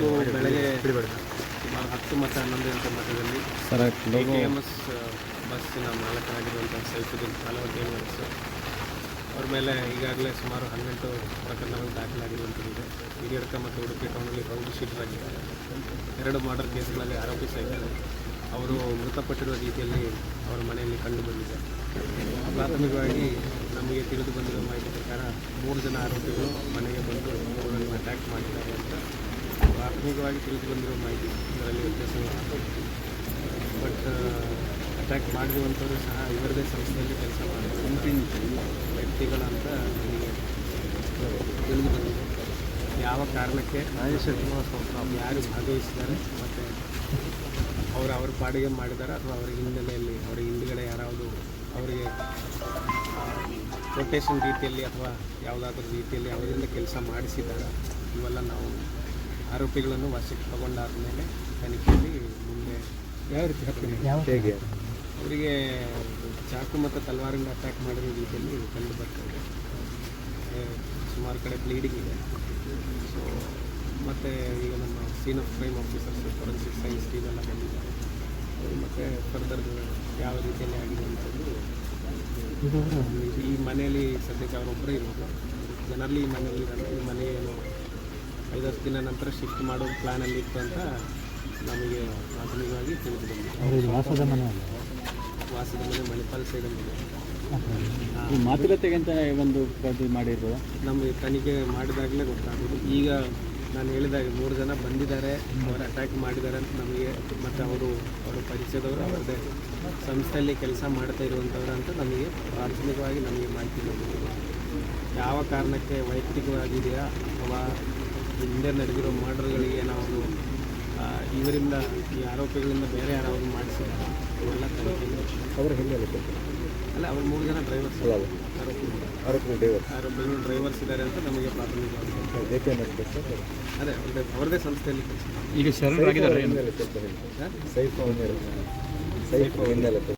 ಇವತ್ತು ಬೆಳಗ್ಗೆ ಸುಮಾರು ಹತ್ತು ಮತ್ತು ಹನ್ನೊಂದು ಗಂಟೆ ಮಟ್ಟದಲ್ಲಿ ಕೆ ಕೆ ಎಂ ಎಸ್ ಬಸ್ಸಿನ ಮಾಲಕರಾಗಿರುವಂಥ ಸೈಫುದ್ದೀನ್ ಕಾಲವತಿ ಎಮ್ಎಸ್ ಅವ್ರ ಮೇಲೆ ಈಗಾಗಲೇ ಸುಮಾರು ಹನ್ನೆಂಟು ಪ್ರಕರಣಗಳು ದಾಖಲಾಗಿರುವಂಥದ್ದಿದೆ ಹಿರಿಯಡ್ಕ ಮತ್ತು ಉಡುಪಿ ಟೌನಲ್ಲಿ ರೌಂಡ್ ಶೀಟರಾಗಿದ್ದಾರೆ ಎರಡು ಮರ್ಡರ್ ಕೇಸ್ಗಳಲ್ಲಿ ಆರೋಪಿ ಅವರು ಮೃತಪಟ್ಟಿರುವ ರೀತಿಯಲ್ಲಿ ಅವರ ಮನೆಯಲ್ಲಿ ಕಂಡು ಬಂದಿದೆ. ಪ್ರಾಥಮಿಕವಾಗಿ ನಮಗೆ ತಿಳಿದು ಬಂದಿರುವ ಮಾಹಿತಿ ಪ್ರಕಾರ ಮೂರು ಜನ ಆರೋಪಿಗಳು ಮನೆಗೆ ಬಂದು ಅವರನ್ನು ಅಟ್ಯಾಕ್ ಮಾಡಿದ್ದಾರೆ ಅಂತ ಪ್ರಾಥಮಿಕವಾಗಿ ತಿಳಿದು ಬಂದಿರೋ ಮಾಹಿತಿ ಇದರಲ್ಲಿ ವ್ಯತ್ಯಾಸಗಳು ಬಟ್ ಅಟ್ಯಾಕ್ ಮಾಡಿರುವಂಥವರು ಸಹ ಇವರದೇ ಸಂಸ್ಥೆಯಲ್ಲಿ ಕೆಲಸ ಮಾಡಿರುವಂಥ ವ್ಯಕ್ತಿಗಳಂತ ನನಗೆ ತಿಳಿದು ಬಂದಿದೆ ಯಾವ ಕಾರಣಕ್ಕೆ ಯಾರು ಭಾಗವಹಿಸಿದ್ದಾರೆ ಮತ್ತು ಅವರು ಅವ್ರ ಪಾಡಿಗೆ ಮಾಡಿದ್ದಾರೆ ಅಥವಾ ಅವರ ಹಿನ್ನೆಲೆಯಲ್ಲಿ ಅವರ ಹಿಂದುಗಡೆ ಯಾರಾವುದು ಅವರಿಗೆ ರೊಟೇಷನ್ ರೀತಿಯಲ್ಲಿ ಅಥವಾ ಯಾವುದಾದ್ರೂ ರೀತಿಯಲ್ಲಿ ಅವರಿಂದ ಕೆಲಸ ಮಾಡಿಸಿದ್ದಾರೆ ಇವೆಲ್ಲ ನಾವು ಆರೋಪಿಗಳನ್ನು ವಶಕ್ಕೆ ತಗೊಂಡಾದ ಮೇಲೆ ತನಿಖೆಯಲ್ಲಿ ಮುಂದೆ ಯಾವ ರೀತಿ ಹೇಗೆ? ಅವರಿಗೆ ಚಾಕು ಮತ್ತು ತಲವಾರಿಂದ ಅಟ್ಯಾಕ್ ಮಾಡಿರೋ ರೀತಿಯಲ್ಲಿ ಕಂಡು ಬರ್ತಾ ಇದೆ ಸುಮಾರು ಕಡೆ ಬ್ಲೀಡಿಂಗ್ ಇದೆ. ಸೊ ಮತ್ತು ಈಗ ನಮ್ಮ scene of crime officers forensic science team ಎಲ್ಲ ಬಂದಿದ್ದಾರೆ. ಮತ್ತು ಫರ್ದರ್ ಯಾವ ರೀತಿಯಲ್ಲಿ ಆಗಿದೆ ಅಂತಂದು ಈ ಮನೆಯಲ್ಲಿ ಸದ್ಯಕ್ಕೆ ಅವರೊಬ್ಬರೇ ಇರೋದು. ಜನರಲ್ಲಿ ಈ ಮನೆಯಲ್ಲಿ ಇರಲ್ಲ ಈ ಮನೆ ಏನು ದಿನ ನಂತರ ಶಿಫ್ಟ್ ಮಾಡೋ ಪ್ಲ್ಯಾನಲ್ಲಿ ಇತ್ತು ಅಂತ ನಮಗೆ ಪ್ರಾಥಮಿಕವಾಗಿ ತಿಳಿದು ಬಂದಿದೆ. ವಾಸದ ಮನೆ ವಾಸದ ಮನೆ ಮಣಿಪಾಲ್ ಸೈಡಲ್ಲಿ ಇದೆ. ಈ ಮಾತುಕತೆಗೆ ಅಂತ ಒಂದು ಮಾಡಿರ್ಬೋದು ನಮಗೆ ತನಿಖೆ ಮಾಡಿದಾಗಲೇ ಗೊತ್ತಾಗೋದು ಈಗ ನಾನು ಹೇಳಿದಾಗ ಮೂರು ಜನ ಬಂದಿದ್ದಾರೆ ಅವರು ಅಟ್ಯಾಕ್ ಮಾಡಿದ್ದಾರೆ ಅಂತ ನಮಗೆ ಮತ್ತು ಅವರು ಅವರು ಪರಿಚಯದವರು ಅವರದೇ ಸಂಸ್ಥೆಯಲ್ಲಿ ಕೆಲಸ ಮಾಡ್ತಾ ಇರುವಂಥವ್ರು ಅಂತ ನಮಗೆ ಪ್ರಾಥಮಿಕವಾಗಿ ನಮಗೆ ಮಾಹಿತಿ ಬಂದಿದೆ. ಯಾವ ಕಾರಣಕ್ಕೆ ವೈಯಕ್ತಿಕವಾಗಿದೆಯಾ ಅಥವಾ ಹಿಂದೆ ನಡೆದಿರೋ ಮರ್ಡರ್ಗಳಿಗೆ ಏನಾದರೂ ಇವರಿಂದ ಈ ಆರೋಪಿಗಳಿಂದ ಬೇರೆ ಯಾರಾದರೂ ಮಾಡಿಸಿದ್ದಾರೆ? ಇವೆಲ್ಲ ತನಿಖೆ ಅವರು ಹೆಂಗೆ ಅಲ್ಲ ಅವ್ರು ಮೂರು ಜನ ಡ್ರೈವರ್ಸ್. ಆರೋಪಿಗಳು ಆರೋಪಿ ಆರೋಪಿಗಳು ಡ್ರೈವರ್ಸ್. ಇದ್ದಾರೆ ಅಂತ ನಮಗೆ ಪ್ರಾಥಮಿಕ ಅದೇ ಅವ್ರದ್ದೇ ಅವ್ರದ್ದೇ ಸಂಸ್ಥೆಯಲ್ಲಿ ಕೆಲಸ. ಈಗ ಶರಣರಾಗಿದ್ದಾರೆ ಸೈಫ್ ಸೈಫ್ ಹಿನ್ನೆಲೆ